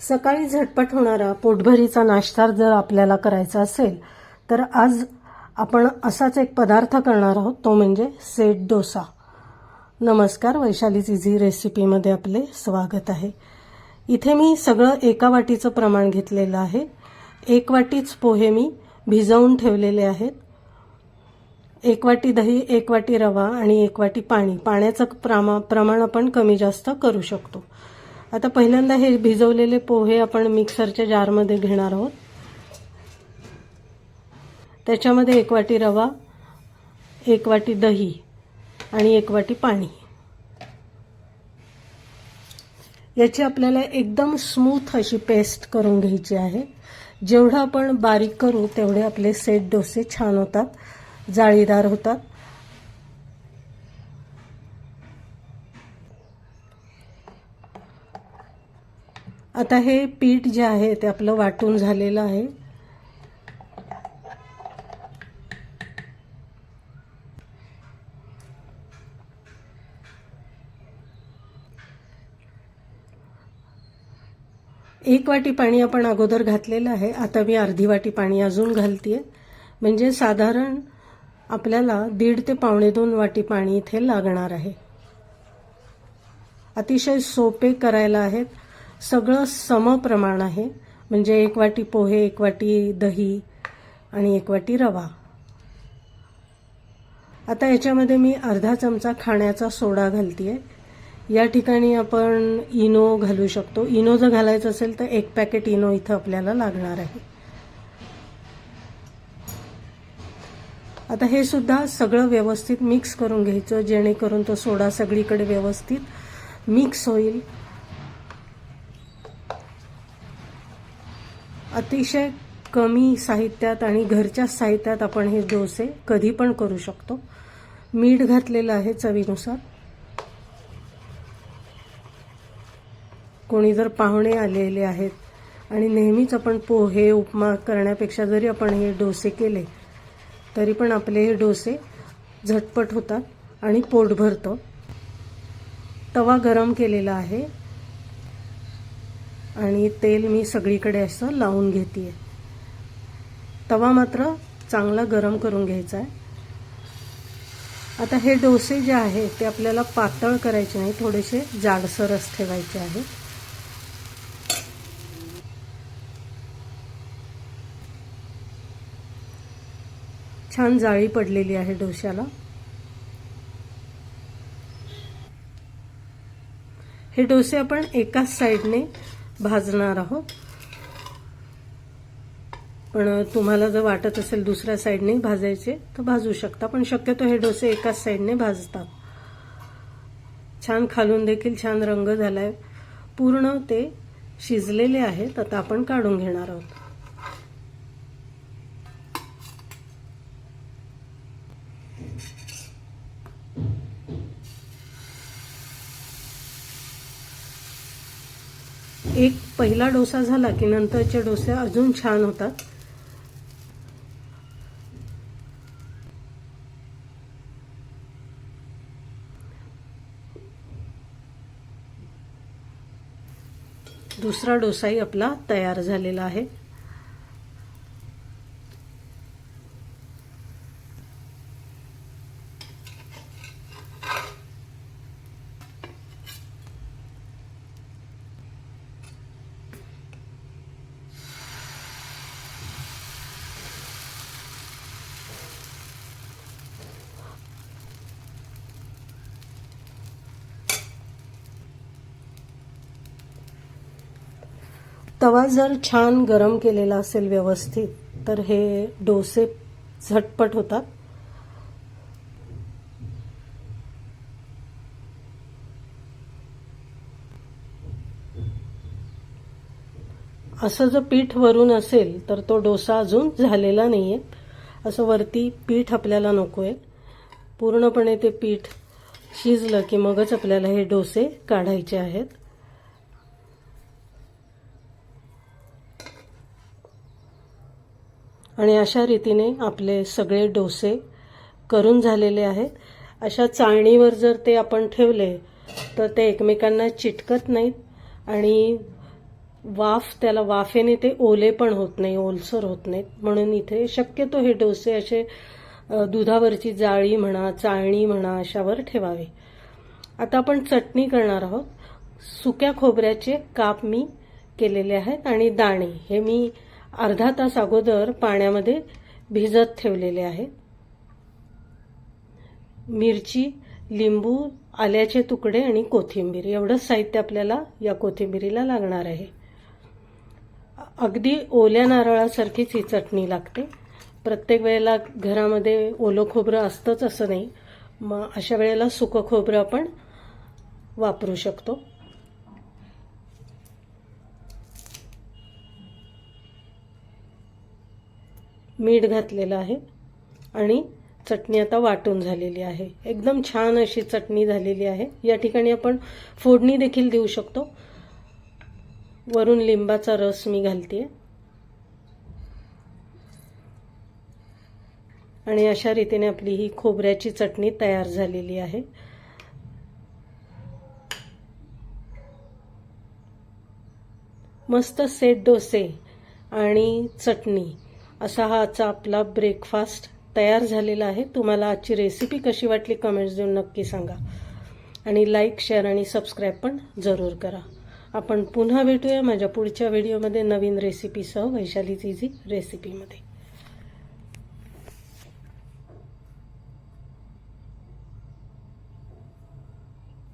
सकाळी झटपट होणारा पोटभरीचा नाश्ता जर आपल्याला करायचा असेल तर आज आपण असाच एक पदार्थ करणार आहोत तो म्हणजे सेट डोसा. नमस्कार वैशालीच इझी रेसिपीमध्ये आपले स्वागत आहे. इथे मी सगळं एका वाटीचं प्रमाण घेतलेलं आहे. एक वाटीच पोहे मी भिजवून ठेवलेले आहेत. एक वाटी दही एक वाटी रवा आणि एक वाटी पाणी. पाण्याचं प्रमा प्रमाण आपण कमी जास्त करू शकतो. आता पहिल्यांदा हे भिजवलेले पोहे आपण मिक्सरच्या जारमध्ये घेणार आहोत. त्याच्यामध्ये एक वाटी रवा एक वाटी दही आणि एक वाटी पाणी. याची आपल्याला एकदम स्मूथ अशी पेस्ट करून घ्यायची आहे. जेवढं आपण बारीक करू तेवढे आपले सेट डोसे छान होतात जाळीदार होतात. आता हे पीठ जे आहे ते आपलं वाटून झालेलं आहे. एक वाटी पाणी आपण अगोदर घातलेलं आहे. आता मी अर्धी वाटी पाणी अजून घालते म्हणजे साधारण आपल्याला दीड ते पावणे दोन वाटी पाणी इथे लागणार आहे. अतिशय सोपे करायला आहेत. सगळं समप्रमाण आहे. म्हणजे एक वाटी पोहे एक वाटी दही आणि एक वाटी रवा. आता याच्यामध्ये मी अर्धा चमचा खाण्याचा सोडा घालतीये. या ठिकाणी आपण इनो घालू शकतो. इनो जर घालायचं असेल तर एक पॅकेट इनो इथं आपल्याला लागणार आहे. आता हे सुद्धा सगळं व्यवस्थित मिक्स करून घ्यायचं जेणेकरून तो सोडा सगळीकडे व्यवस्थित मिक्स होईल. अतिशय कमी साहित्यात आणि घरच्या साहित्यात आपण हे डोसे कधी पण करू शकतो. मीठ घातलेलं आहे चवीनुसार. कोणी जर पाहुणे आलेले आहेत आणि नेहमीच आपण पोहे उपमा करण्यापेक्षा जरी आपण हे डोसे केले तरी पण आपले हे डोसे झटपट होतात आणि पोट भरतं तवा गरम केलेला आहे. आणि तेल मी सगळीकडे असं लावून घेते तवा मात्र चांगला गरम करून घ्यायचा आहे आता हे डोसे जे आहे ते आपल्याला पातळ करायचे नाही थोडेसे जाडसरच ठेवायचे आहे. छान जाळी पडलेली आहे डोश्याला. हे डोसे आपण एकाच साईडने भाजणार आहोत. पण तुम्हाला जर वाटत असेल दुसऱ्या साईडने भाजायचे तर भाजू शकता. पण शक्यतो हे डोसे एकाच साईडने भाजतात. छान खालून देखील छान रंग झालाय. पूर्ण ते शिजलेले आहेत. आता आपण काढून घेणार आहोत. एक पहिला डोसा झाला की नंतरचे डोसे अजून छान होतात. दुसरा डोसाही आपला तयार झालेला आहे. तवा जर छान गरम केलेला असेल व्यवस्थित तर हे डोसे झटपट होतात. असं जर पीठ वरून असेल तर तो डोसा अजून झालेला नाही आहे असं वरती पीठ आपल्याला नको आहे पूर्णपणे ते पीठ शिजलं की मगच आपल्याला हे डोसे काढायचे आहेत. आणि अशा रीतीने आपले सगळे डोसे करून झालेले आहेत. अशा चाळणीवर जर ते आपण ठेवले तर ते एकमेकांना चिटकत नाहीत आणि वाफ त्याला वाफेने ते ओले पण होत नाही ओलसर होत नाहीत. म्हणून इथे शक्यतो हे डोसे असे दुधावरची जाळी म्हणा चाळणी म्हणा अशावर ठेवावे. आता आपण चटणी करणार आहोत. सुक्या खोबऱ्याचे काप मी केलेले आहेत आणि दाणे. हे मी अर्धा तास अगोदर पाण्यामध्ये भिजत ठेवलेले आहेत मिरची लिंबू आल्याचे तुकडे आणि कोथिंबीर. एवढंच साहित्य आपल्याला या कोथिंबीरीला लागणार आहे. अगदी ओल्या नारळासारखीच ही चटणी लागते. प्रत्येक वेळेला घरामध्ये ओलं खोबरं असतंच असं नाही. मग अशा वेळेला सुकं खोबरं आपण वापरू शकतो. मीठ घातलेलं आहे आणि चटणी आता वाटून झालेली आहे. एकदम छान अशी चटणी झालेली आहे. या ठिकाणी आपण फोडणी देखील देऊ शकतो. वरून लिंबाचा रस मी घालते आणि अशा रीतीने आपली ही खोबऱ्याची चटणी तयार झालेली आहे. मस्त सेट डोसे आणि चटणी. असा हा आजचा आपला ब्रेकफास्ट तयार झालेला आहे. तुम्हाला आजची रेसिपी कशी वाटली कमेंट्स देऊन नक्की सांगा. आणि लाईक शेअर आणि सबस्क्राईब पण जरूर करा. आपण पुन्हा भेटूया माझ्या पुढच्या व्हिडिओमध्ये नवीन रेसिपीसह वैशालीची जी रेसिपीमध्ये